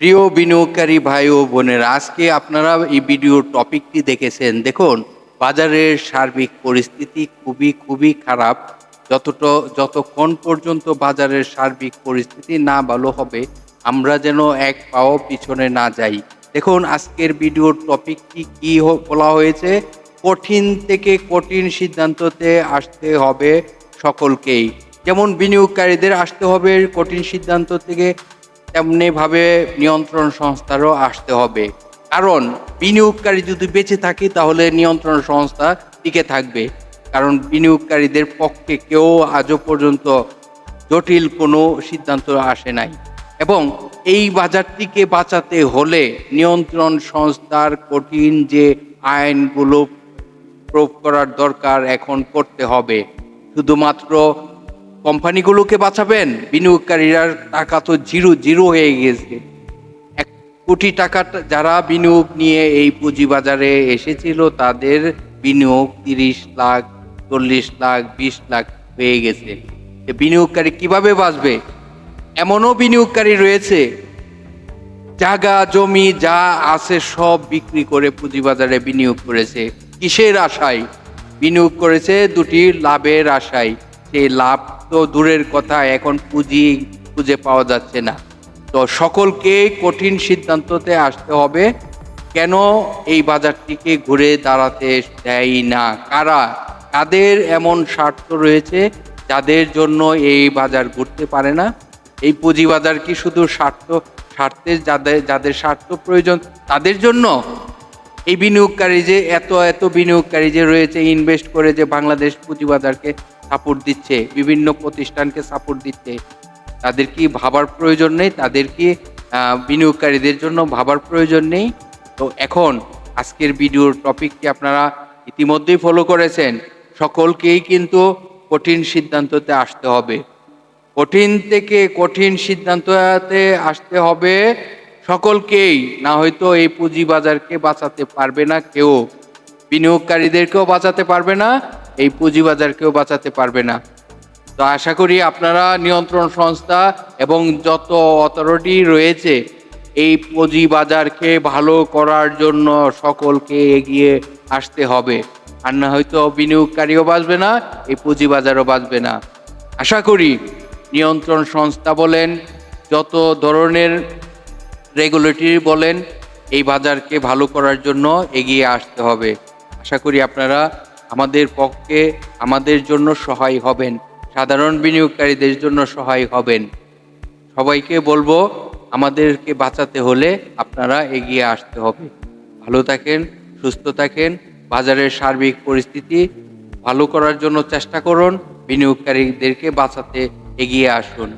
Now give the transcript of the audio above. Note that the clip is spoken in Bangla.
প্রিয় বিনিয়োগকারী ভাই ও বোনেরা, আজকে আপনারা এই ভিডিওর টপিকটি দেখেছেন। দেখুন, বাজারের সার্বিক পরিস্থিতি খুবই খুবই খারাপ। যতটা, যতক্ষণ পর্যন্ত বাজারের সার্বিক পরিস্থিতি না ভালো হবে, আমরা যেন এক পাও পিছনে না যাই। দেখুন, আজকের ভিডিওর টপিকটি কি বলা হয়েছে? কঠিন থেকে কঠিন সিদ্ধান্ততে আসতে হবে সকলকেই। যেমন বিনিয়োগকারীদের আসতে হবে কঠিন সিদ্ধান্ত থেকে তেমনিভাবে নিয়ন্ত্রণ সংস্থারও আসতে হবে। কারণ বিনিয়োগকারী যদি বেঁচে থাকে, তাহলে নিয়ন্ত্রণ সংস্থা টিকে থাকবে। কারণ বিনিয়োগকারীদের পক্ষে কেউ আজও পর্যন্ত জটিল কোনো সিদ্ধান্ত আসে নাই। এবং এই বাজারটিকে বাঁচাতে হলে নিয়ন্ত্রণ সংস্থার কঠিন যে আইনগুলো প্রয়োগ করার দরকার এখন করতে হবে। শুধুমাত্র কোম্পানিগুলোকে বাঁচাবেন, বিনিয়োগকারীরা টাকা তো জিরো জিরো হয়ে গিয়েছে এক কোটি টাকা যারা বিনিয়োগ নিয়ে এই পুঁজিবাজারে এসেছিল, তাদের বিনিয়োগ তিরিশ লাখ, চল্লিশ লাখ, বিশ লাখ হয়ে গেছে। বিনিয়োগকারী কীভাবে বাঁচবে? এমনও বিনিয়োগকারী রয়েছে। জায়গা, জমি যা আছে সব বিক্রি করে পুঁজিবাজারে বিনিয়োগ করেছে। কিসের আশায়? বিনিয়োগ করেছে দুটি লাভের আশায়। সেই লাভ তো দূরের কথা, এখন পুঁজি, খুঁজে পাওয়া যাচ্ছে না। তো সকলকে কঠিন সিদ্ধান্ততে আসতে হবে, কেন এই বাজারটিকে ঘুরে দাঁড়াতে দেয় না? কারা? কাদের এমন স্বার্থ রয়েছে যাদের জন্য এই বাজার ঘুরতে পারে না? এই পুঁজিবাজার কি শুধু স্বার্থ স্বার্থের যাদের যাদের স্বার্থ প্রয়োজন তাদের জন্য? এই বিনিয়োগকারী যে, এত এত বিনিয়োগকারী যে রয়েছে ইনভেস্ট করে যে বাংলাদেশ পুঁজিবাজারকে সাপোর্ট দিচ্ছে, বিভিন্ন প্রতিষ্ঠানকে সাপোর্ট দিচ্ছে। তাদের কি ভাবার প্রয়োজন নেই তাদের কি বিনিয়োগকারীদের জন্য ভাবার প্রয়োজন নেই। তো এখন আজকের ভিডিওর টপিকটি আপনারা ইতিমধ্যেই ফলো করেছেন। সকলকেই কিন্তু কঠিন সিদ্ধান্ততে আসতে হবে। কঠিন থেকে কঠিন সিদ্ধান্ততে আসতে হবে সকলকেই। না হয়তো এই পুঁজি বাজারকে বাঁচাতে পারবে না কেউ। বিনিয়োগকারীদেরকেও বাঁচাতে পারবে না। এই পুঁজিবাজারকেও বাঁচাতে পারবে না। তো আশা করি আপনারা নিয়ন্ত্রণ সংস্থা এবং যত অথরিটি রয়েছে, এই পুঁজি বাজারকে ভালো করার জন্য সকলকে এগিয়ে আসতে হবে। আর না হয়তো বিনিয়োগকারীও বাঁচবে না, এই পুঁজি বাজারও বাঁচবে না। আশা করি নিয়ন্ত্রণ সংস্থা বলেন, যত ধরনের রেগুলেটরি বলেন, এই বাজারকে ভালো করার জন্য এগিয়ে আসতে হবে। আশা করি আপনারা আমাদের পক্ষে আমাদের জন্য সহায় হবেন। সাধারণ বিনিয়োগকারীদের জন্য সহায় হবেন। সবাইকে বলব, আমাদেরকে বাঁচাতে হলে আপনারা এগিয়ে আসতে হবে। ভালো থাকেন, সুস্থ থাকেন, বাজারের সার্বিক পরিস্থিতি ভালো করার জন্য চেষ্টা করুন, বিনিয়োগকারীদেরকে বাঁচাতে এগিয়ে আসুন।